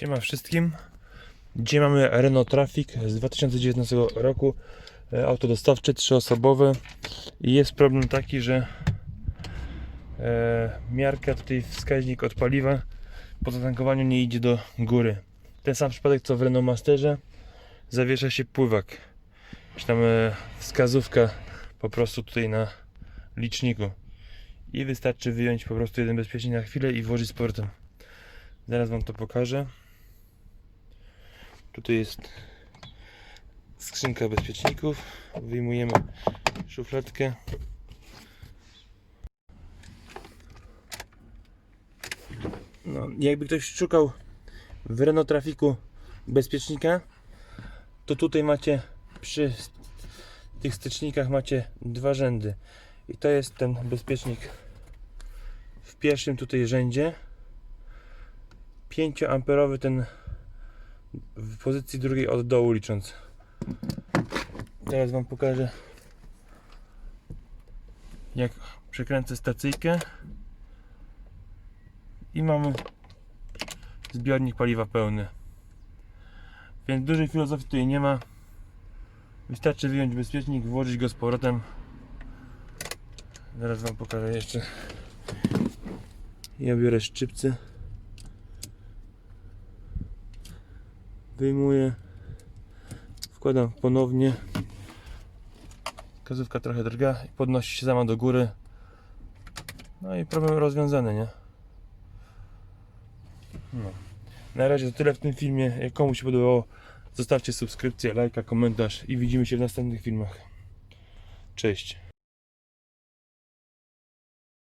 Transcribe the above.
Siema wszystkim. Dzisiaj mamy Renault Trafic z 2019 roku. E, Auto dostawcze, trzyosobowe. I jest problem taki, że e, miarka, tutaj wskaźnik od paliwa po zatankowaniu nie idzie do góry. Ten sam przypadek co w Renault Masterze. Zawiesza się pływak. Czy tam e, wskazówka po prostu tutaj na liczniku. I wystarczy wyjąć po prostu jeden bezpiecznik na chwilę i włożyć z powrotem. Zaraz Wam to pokażę. Tutaj jest skrzynka bezpieczników. Wyjmujemy szufladkę. No, jakby ktoś szukał w Renault Trafiku bezpiecznika, to tutaj macie przy tych stycznikach macie dwa rzędy. I to jest ten bezpiecznik w pierwszym tutaj rzędzie. 5 amperowy ten w pozycji drugiej od dołu licząc. Teraz wam pokażę jak przekręcę stacyjkę i mamy zbiornik paliwa pełny. Więc dużej filozofii tutaj nie ma. Wystarczy wyjąć bezpiecznik, włożyć go z powrotem. Zaraz wam pokażę jeszcze. Ja biorę szczypce. Wyjmuję. Wkładam ponownie. Wskazówka trochę drga i podnosi się sama do góry. No i problem rozwiązany, nie? No. Na razie to tyle w tym filmie. Jak komuś się podobało, zostawcie subskrypcję, lajka, komentarz i widzimy się w następnych filmach. Cześć.